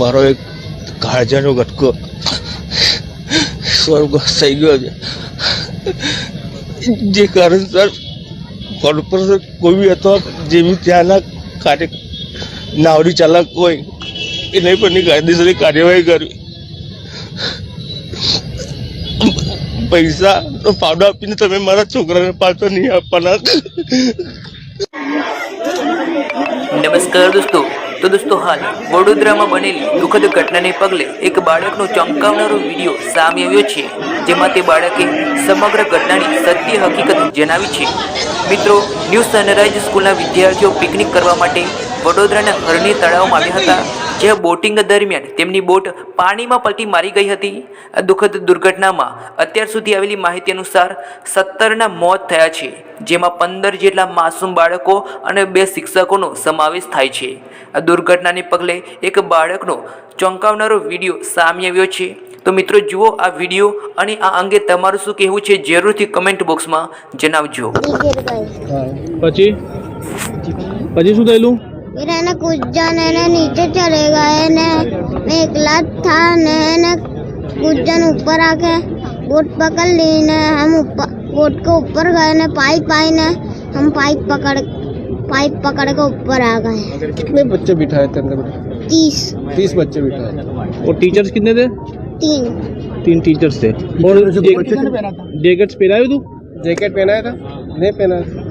મારો એક કાળજાનો ગટકો સ્વર્ગ થઈ ગયો છે. જે કારણસર કોર્પોરેશન કોઈ બી અથવા જે બી ત્યાંના કાર્ય, નાવડી ચાલક હોય, એને પરની કાયદેસરની કાર્યવાહી કરવી. પૈસા તો પાવડો આપીને તમે મારા છોકરાને પાછો નહીં આપવાના. નમસ્કાર દોસ્તો. તો દોસ્તો હાલ વડોદરામાં બનેલી દુઃખદ ઘટનાને પગલે એક બાળકનો ચમકાવનારો વીડિયો સામે આવ્યો છે, જેમાં તે બાળકે સમગ્ર ઘટનાની સત્ય હકીકત જણાવી છે. મિત્રો, ન્યૂ સનરાઈઝ સ્કૂલના વિદ્યાર્થીઓ પિકનિક કરવા માટે વડોદરાના હરણી તળાવમાં આવ્યા હતા. જે બોટિંગ દરમિયાન તેમની બોટ પાણીમાં પલટી મારી ગઈ હતી. દુઃખદ દુર્ઘટનામાં અત્યાર સુધી આવેલી માહિતી અનુસાર સત્તરના મોત થયા છે જેમાં પંદર જેટલા માસૂમ બાળકો અને બે શિક્ષકોનો સમાવેશ થાય છે. આ દુર્ઘટનાને પગલે એક બાળકનો ચોંકાવનારો વીડિયો સામે આવ્યો છે. તો મિત્રો જુઓ આ વીડિયો અને આ અંગે તમારું શું કહેવું છે જરૂરથી કમેન્ટ બોક્સમાં જણાવજો. પછી? પછી શું થયેલું? फिर है ना कुछ जन है ना नीचे चले गए ने। मैं एकला था ने ना कुछ जन ऊपर आके बोट पकड़ ली ने। हम ऊपर बोट के ऊपर गए ने पाइप आई ने। हम पाइप पकड़ पाइप पकड़ के ऊपर आ गए। कितने बच्चे बिठाए थे अंदर तीस। तीस बच्चे बिठाए और टीचर्स कितने थे? तीन। तीन टीचर्स थे। और जैकेट्स पहनाए તું जैकेट पहनाया था? नहीं पहना था।